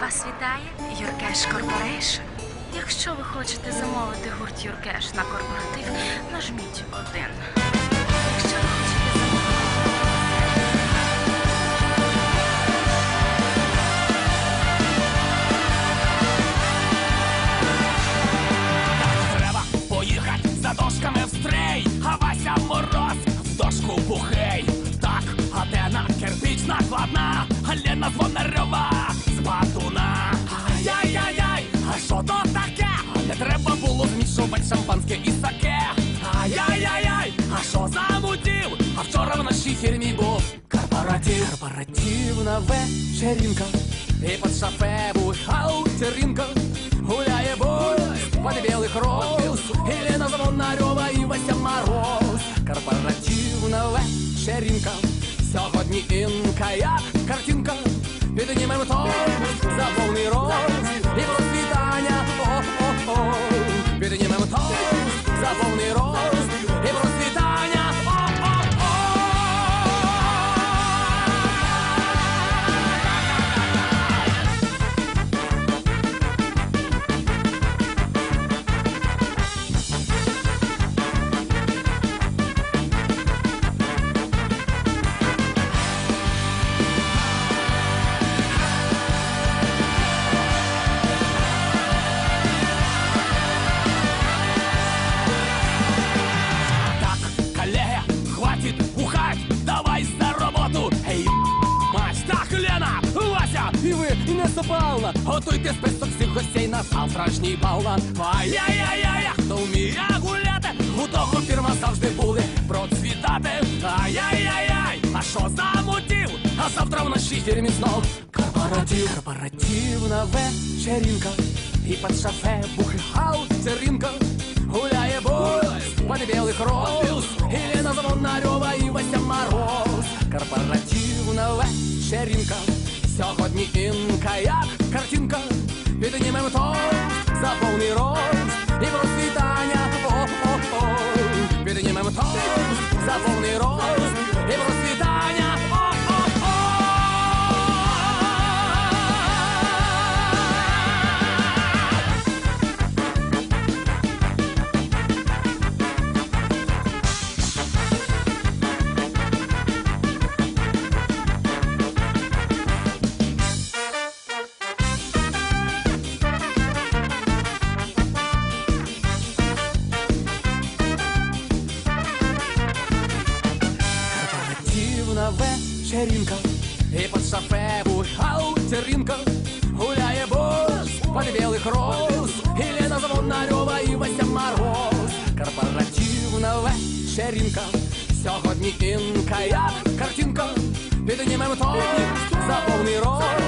Вас вітає Юркеш Корпорейшн. Якщо ви хочете замовити гурт Юркеш на корпоратив, нажміть один. Треба поїхати за дошками в стрей, а мороз в дошку бухей. Так, а де на кирпич накладна, Лена Звонарева батуна. Ай-яй-яй-яй, а що то таке? Не треба було змішувати шампанське і саке. Ай-яй-яй-яй, а що замутів? А вчора в нашій фірмі був корпоратив. Корпоративна вечеринка, і під шафе бухгалтеринка. Гуляє бой, под белых роз Елена Звонарева і Вася Мороз Корпоративна вечеринка Сьогодні інка, як картинка Піднімемо тост за повний рост І готуйте список всіх гостей на завтрашній бал. Ай-яй-яй-яй, хто вміє гуляти, у того фірма завжди буде процвітати. Ай-яй-яй-яй, а що замутів? А завтра в нашій фірмі знов корпоратив. Корпоративна вечеринка, і під шафе бухгалтеринка. Гуляє бой, под белых роз Елена Звонарева і Вася Мороз Корпоративна вечеринка Сьогодні інка, як картинка. Піднімемо тост за полный рост вечеринка І під шафе бухгалтеринка Гуляє бос под белых роз. Елена Звонарева і Вася Мороз Корпоративна вечеринка Сьогодні інка, як картинка. Піднімемо тост за повний рост